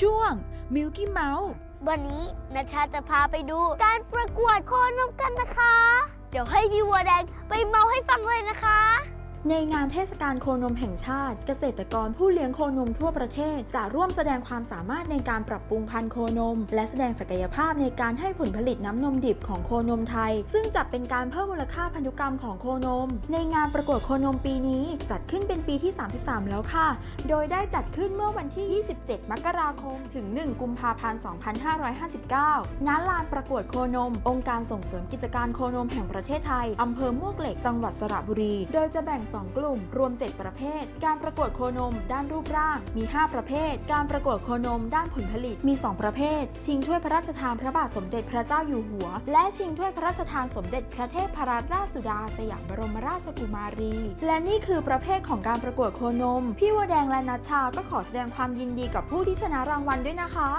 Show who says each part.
Speaker 1: ช่วง Milky Mouse
Speaker 2: วันนี้นัชชาจะพาไปดูการประกวดโคนมกันนะคะ เดี๋ยวให้พี่วัวแดงไปเมาให้ฟังเลยนะคะ
Speaker 1: ในงานเทศกาลโคนมแห่งชาติ เกษตรกรผู้เลี้ยงโคนมทั่วประเทศ จะร่วมแสดงความสามารถในการปรับปรุงพันธุ์โคนม และแสดงศักยภาพในการให้ผลผลิตน้ำนมดิบของโคนมไทย ซึ่งจะเป็นการเพิ่มมูลค่าพันธุกรรมของโคนม ในงานประกวดโคนมปีนี้ จัดขึ้นเป็นปีที่ 33 แล้วค่ะ โดยได้จัดขึ้นเมื่อวันที่ 27 มกราคม ถึง 1 กุมภาพันธ์ 2559 ณ ลานประกวดโคนม องค์การส่งเสริมกิจการโคนมแห่งประเทศไทยอำเภอมวกเหล็กจังหวัดสระบุรี โดยจะแบ่ง2 กลุ่ม รวม 7 ประเภท การประกวดโคนม ด้านรูปร่าง มี 5 ประเภท การประกวดโคนม ด้านผลผลิตมี 2 ประเภท ชิงถ้วยพระราชทานพระบาทสมเด็จพระเจ้าอยู่หัว และชิงถ้วยพระราชทานสมเด็จพระเทพรัตนราชสุดาสยามบรมราชกุมารี และนี่คือประเภทของการประกวดโคนม พี่วัวแดงและนัชชาก็ขอแสดงความยินดีกับผู้ที่ชนะรางวัลด้วยนะคะ